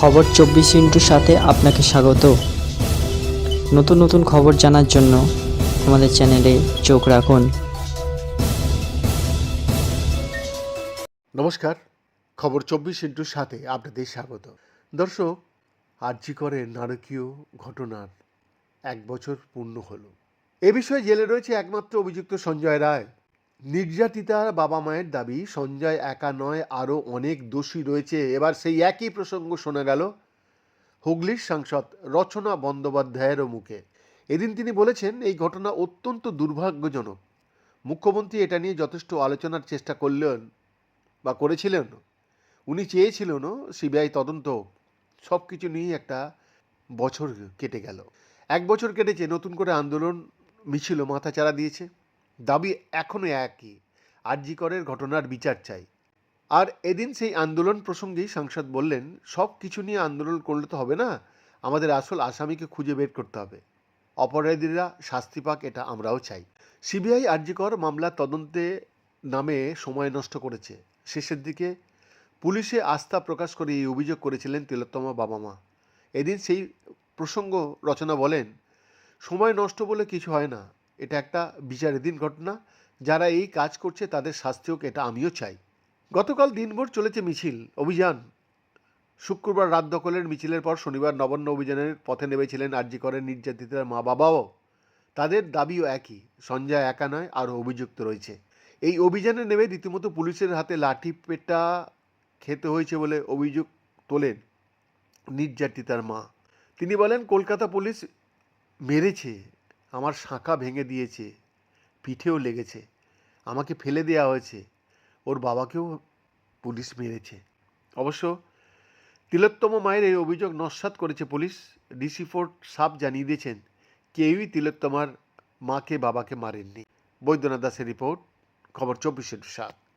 খবর চব্বিশ ইন্টুর সাথে আপনাকে স্বাগত। নতুন নতুন খবর জানার জন্য আমাদের চ্যানেলে চোখ রাখুন। নমস্কার, খবর চব্বিশ ইন্টুর সাথে আপনাদের স্বাগত। দর্শক আর্যিকরের নারকীয় ঘটনার এক বছর পূর্ণ হলো। এ বিষয়ে জেলে রয়েছে একমাত্র অভিযুক্ত সঞ্জয় রায়। নির্যাতিতার বাবা মায়ের দাবি, সঞ্জয় একা নয় আরও অনেক দোষী রয়েছে। এবার সেই একই প্রসঙ্গ শোনা গেল হুগলির সাংসদ রচনা বন্দ্যোপাধ্যায়েরও মুখে। এদিন তিনি বলেছেন, এই ঘটনা অত্যন্ত দুর্ভাগ্যজনক। মুখ্যমন্ত্রী এটা নিয়ে যথেষ্ট আলোচনার চেষ্টা করলেন বা করেছিলেন। উনি চেয়েছিলেন সিবিআই তদন্ত। সব কিছু নিয়েই একটা বছর কেটে গেল। এক বছর কেটেছে, নতুন করে আন্দোলন মিছিল মাথা মাথাচাড়া দিয়েছে। দাবি এখনও একই। আরজিকরের ঘটনার বিচার চাই। আর এদিন সেই আন্দোলন প্রসঙ্গেই সাংসদ বললেন, সব কিছু নিয়ে আন্দোলন করলে তো হবে না, আমাদের আসল আসামিকে খুঁজে বের করতে হবে। অপরাধীরা শাস্তি পাক এটা আমরাও চাই। সিবিআই আরজিকর মামলা তদন্তে নামে সময় নষ্ট করেছে। শেষের দিকে পুলিশে আস্থা প্রকাশ করে এই অভিযোগ করেছিলেন তিলোত্তমা বাবা মা এদিন সেই প্রসঙ্গ রচনা বলেন, সময় নষ্ট বলে কিছু হয় না এটা একটা বিচারাধীন ঘটনা। যারা এই কাজ করছে, তাদের শাস্তি হোক এটা আমিও চাই। গতকাল দিনভর চলেছে মিছিল, অভিযান। শুক্রবার রাত দখলের মিছিলের পর শনিবার নবান্ন অভিযানের পথে নেমেছিলেন আরজিকরের নির্যাতিতার মা বাবাও। তাদের দাবিও একই, সঞ্জয় একা নয়, আরও অভিযুক্ত রয়েছে। এই অভিযানে নেমে রীতিমতো পুলিশের হাতে লাঠি পেটা খেতে হয়েছে বলে অভিযোগ তোলেন নির্যাতিতার মা। তিনি বলেন, কলকাতা পুলিশ মেরেছে আমার শাঁখা ভেঙে দিয়েছে, পিঠেও লেগেছে, আমাকে ফেলে দেওয়া হয়েছে, ওর বাবাকেও পুলিশ মেরেছে। অবশ্য তিলোত্তম মায়ের এই অভিযোগ নস্বাত করেছে পুলিশ। ডিসি ফোর্ট সাপ জানিয়ে দিয়েছেন, কেউই তিলোত্তমার মাকে, বাবাকে মারেননি। বৈদ্যনাথ দাসের রিপোর্ট, খবর চব্বিশের সাত।